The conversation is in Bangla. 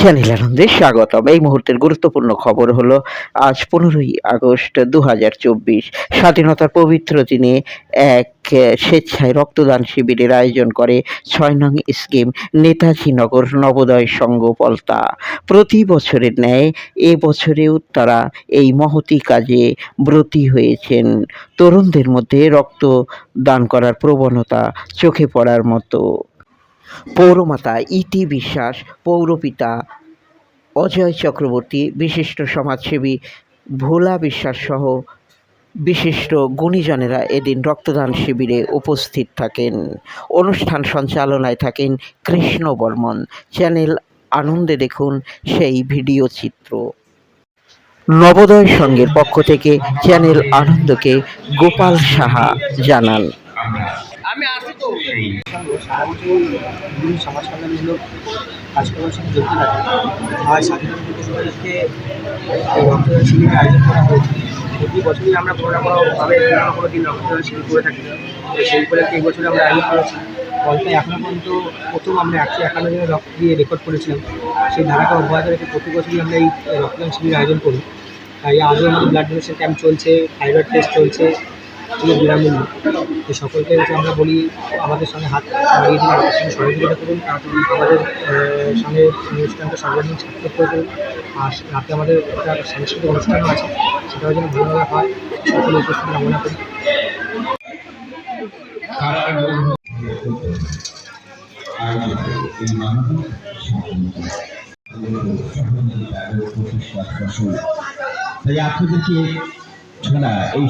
চ্যানেল আনন্দে স্বাগতম। এই মুহূর্তের গুরুত্বপূর্ণ খবর হলো, আজ পনেরোই আগস্ট দু হাজার চব্বিশ, স্বাধীনতার পবিত্র দিনে এক স্বেচ্ছায় রক্তদান শিবিরের আয়োজন করে ছয় নং স্কিম নেতাজি নগর নবোদয় সংঘ পলতা। প্রতি বছরের ন্যায় এ বছরেও তারা এই মহতি কাজে ব্রতী হয়েছেন। তরুণদের মধ্যে রক্ত দান করার প্রবণতা চোখে পড়ার মতো। পৌরমাতা ইটি বিশ্বাস, পৌরপিতা অজয় চক্রবর্তী, বিশিষ্ট সমাজসেবী ভোলা বিশ্বাস সহ বিশিষ্ট গুণীজনেরা এদিন রক্তদান শিবিরে উপস্থিত থাকেন। অনুষ্ঠান সঞ্চালনায় থাকেন কৃষ্ণ বর্মন। চ্যানেল আনন্দে দেখুন সেই ভিডিও চিত্র। নবোদয় সংঘের পক্ষ থেকে চ্যানেল আনন্দকে গোপাল সাহা জানান। তো সারা বছর বিভিন্ন সমাজ কল্যাণমূলক কাজকর্মের সঙ্গে যুক্ত থাকে আজ স্বাধীনতা দিবস রক্তদান শিবিরের আয়োজন করা হয়েছে প্রতি বছরই আমরা কোনো না কোনোভাবে কোনো না কোনো দিন রক্তদান শিবির করে থাকি সেই উপলক্ষে এই বছর আমরা আয়োজন করেছি ফলতে এখনও পর্যন্ত প্রথম আমরা একশো একান্ন জনের রক্ত দিয়ে রেকর্ড করেছিলাম সেই ধারাকে অব্যাহত রেখে প্রতি বছরই আমরা এই রক্তদান শিবির আয়োজন করি তাই আজও আমাদের ব্লাড ডোনেশন ক্যাম্প চলছে থাইরয়েড টেস্ট চলছে এগুলো বিনামূল্য। তো সকলকে হচ্ছে আমরা বলি, আমাদের সঙ্গে হাত বাড়িয়ে দিন আমাদের সঙ্গে সহযোগিতা করুন। আমাদের সঙ্গে অনুষ্ঠানটা সর্বাঙ্গীন সার্থক করে দেবেন আর রাতে আমাদের একটা সাংস্কৃতিক অনুষ্ঠানও আছে, সেটাও যেন ভালোভাবে হয়। সকলে উপস্থিতি কামনা করি। এই ছাড়া এই